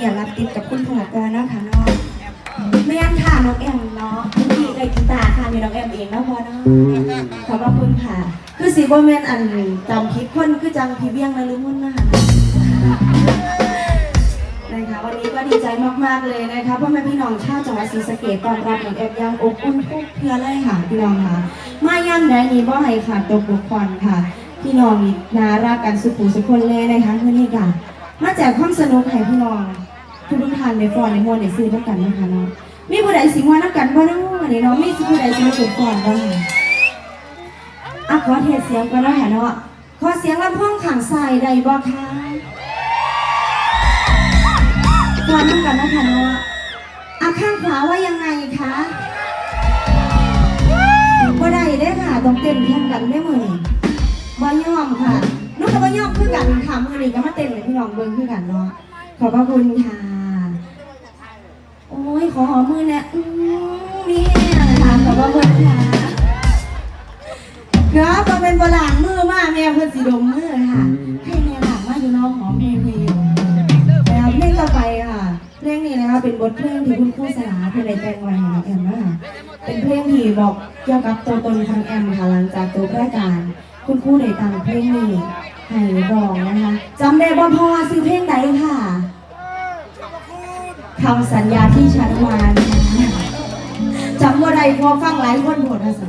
อย่ารับติดกับคุณพ่อก่อนเนาะค่ะเนาะไม่ยันค่ะน้องแอมเนาะพี่เลยกีตาร์ค่ะมีน้องแอมเองเนาะพอเนาะขอบพระคุณค่ะ คือสีโบแมนอันจำคิดคนคือจังพี่เบี้ยงนะลืมมุ่นนะคะนะคะวันนี้ก็ดีใจมากๆเลยนะคะพ่อแม่พี่น้องชาวจังหวัดศรีสะเกษต้อนรับน้องแอมยังอบอุ่นทุกเพื่อเลยค่ะพี่น้องค่ะมาย่ำไหนนี้บ่ให้ขาดตกบกพร่องค่ะพี่น้องนี่น่ารักกันสุขุสุขคนเลยนะคะเพื่อนี่ค่ะมาแจกความสนุกให้พี่น้อง ทุกทุกท่านในฟอนในมวลในซื้อทั้งกันนะคะเนาะมีผู้ใดสิงว่านักกันบ่เนาะนนี้เนาะมีผู้ใดสิมาเก็บฟอนบ้างอะขอเทเสียงกันเนาะค่ะเนาะขอเสียงลำโพงข้างซ้ายได้บ่คะฟอนทั้งกันนะคะเนาะอะข้างขวาว่ายังไงคะบ่ได้เด้อค่ะต้องเต้นแข่งกันได้มือนี้บ่ยอมค่ะนุกก็บ่ยอมคือกันค่ะมือนี้ก็มาเต้นให้พี่น้องเบิ่งคือกันเนาะขอบพระคุณค่ะ ขอหอมมือเนี่ยอืมมีแห้งค่ะขอบพระคุณค่ะครับก็เป็นโบราณมือมากแม่เพื่อนสีดมมือค่ะ ให้แม่หลังมาอยู่น้องหอมเพลงเพลงอยู่แล้วเพลงต่อไปค่ะเพลงนี้นะคะเป็นบทเพลงที่คุณครูสลาเพื่อนได้แต่งไว้ให้น้องแอมนะคะเป็นเพลงที่บอกเกี่ยวกับตัวตนของแอมค่ะหลังจากจบรายการ คุณครูได้ตั้งเพลงนี้ให้ร้องนะคะจำได้บ่พอซื้อเพลงใดค่ะ คำสัญญาที่ฉันวานจำว่าใดพอฟังหลายคนหมดนะสิ